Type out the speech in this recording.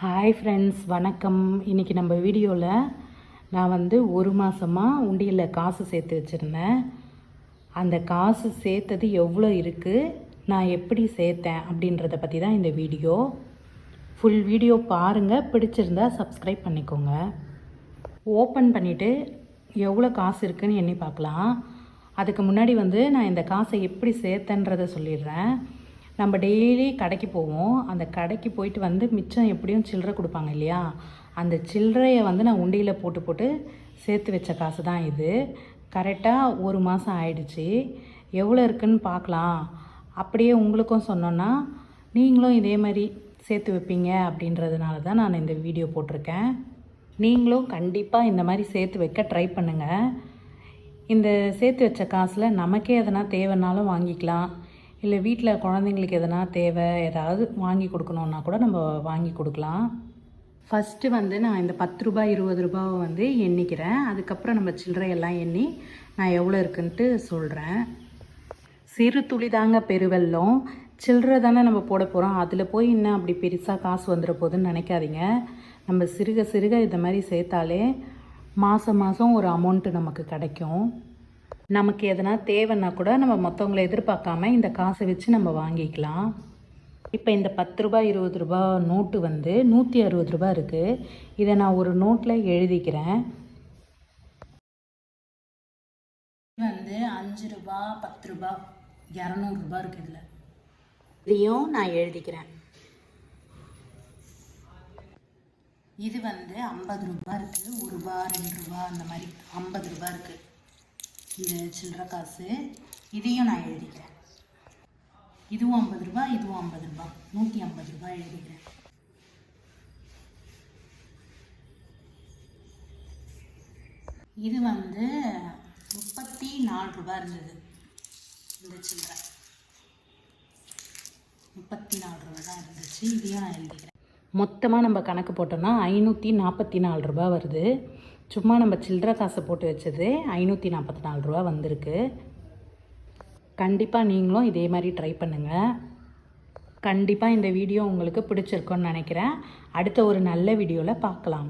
Hi friends வணக்கம். இன்றைக்கி நம்ம வீடியோவில் நான் வந்து ஒரு மாதமாக உண்டியலில் காசு சேர்த்து வச்சுருந்தேன். அந்த காசு சேர்த்தது எவ்வளோ இருக்குது நான் எப்படி சேர்த்தேன்? அப்படின்றத பற்றி தான் இந்த வீடியோ. ஃபுல் வீடியோ பாருங்கள் பிடிச்சிருந்தா சப்ஸ்கிரைப் பண்ணிக்கோங்க. ஓப்பன் பண்ணிவிட்டு எவ்வளோ காசு இருக்குன்னு எண்ணி பார்க்கலாம். அதுக்கு முன்னாடி வந்து நான் இந்த காசை எப்படி சேர்த்தேன்றதை சொல்லிடுறேன். நம்ம டெய்லி கடைக்கு போவோம். அந்த கடைக்கு போயிட்டு வந்து மிச்சம் எப்படியும் சில்லறை கொடுப்பாங்க இல்லையா? அந்த சில்லறையை வந்து நான் உண்டியில் போட்டு போட்டு சேர்த்து வச்ச காசு தான் இது. கரெக்டாக ஒரு மாதம் ஆயிடுச்சு. எவ்வளோ இருக்குன்னு பார்க்கலாம். அப்படியே உங்களுக்கும் சொன்னோன்னா நீங்களும் இதே மாதிரி சேர்த்து வைப்பீங்க அப்படின்றதுனால தான் நான் இந்த வீடியோ போட்டிருக்கேன். நீங்களும் கண்டிப்பாக இந்த மாதிரி சேர்த்து வைக்க ட்ரை பண்ணுங்கள் இந்த சேர்த்து வச்ச காசில் நமக்கே எதனா தேவைன்னாலும் வாங்கிக்கலாம். இல்லை வீட்டில் குழந்தைங்களுக்கு எதனா தேவை ஏதாவது வாங்கி கொடுக்கணுன்னா கூட நம்ம வாங்கி கொடுக்கலாம். ஃபஸ்ட்டு வந்து நான் இந்த பத்து ரூபாய் இருபது ரூபாவை வந்து எண்ணிக்கிறேன். அதுக்கப்புறம் நம்ம சில்லறையெல்லாம் எண்ணி நான் எவ்வளோ இருக்குன்ட்டு சொல்கிறேன் சிறு துளி தாங்க பெருவெல்லம் சில்லறை தானே நம்ம போட போகிறோம் அதில் போய் இன்னும் அப்படி பெருசாக காசு வந்துட போகுதுன்னு நினைக்காதீங்க. நம்ம சிறுக சிறுக இந்த மாதிரி சேர்த்தாலே மாதம் மாதம் ஒரு அமௌண்ட்டு நமக்கு கிடைக்கும். நமக்கு எதனா தேவைன்னா கூட நம்ம மற்றவங்களை எதிர்பார்க்காம இந்த காசை வச்சு நம்ம வாங்கிக்கலாம். இப்போ இந்த பத்து ரூபாய் இருபது ரூபாய் நோட்டு வந்து நூற்றி அறுபது ரூபாய் இருக்குது இதை நான் ஒரு நோட்டில் எழுதிக்கிறேன். வந்து அஞ்சு ரூபா பத்து ரூபா இரநூறுபா இருக்குது இதில். இதையும் நான் எழுதிக்கிறேன். இது வந்து ஐம்பது ரூபா இருக்குது ஒரு ரூபா ரெண்டு ரூபா அந்த மாதிரி ஐம்பது ரூபா இருக்குது இது சில்லற காசு இதையும் நான் எழுதிக்கிறேன். இதுவும் ஐம்பது ரூபா இதுவும் ஐம்பது ரூபா. நூற்றி ஐம்பது ரூபாய் எழுதிக்கிறேன். இது வந்து முப்பத்தி நாலு ரூபாய் இருந்தது இந்த சில்லற. முப்பத்தி நாலு ரூபா தான் இருந்துச்சு இதையும் நான் எழுதிக்கிறேன். மொத்தமாக நம்ம கணக்கு போட்டோம்னா ஐநூற்றி நாற்பத்தி நாலு ரூபா வருது. சும்மா நம்ம சில்லற காசை போட்டு வச்சது ஐநூற்றி நாற்பத்தி நாலு ரூபா வந்திருக்கு. கண்டிப்பாக நீங்களும் இதே மாதிரி ட்ரை பண்ணுங்கள் கண்டிப்பாக இந்த வீடியோ உங்களுக்கு பிடிச்சிருக்குன்னு நினைக்கிறேன். அடுத்த ஒரு நல்ல வீடியோவில் பார்க்கலாம்.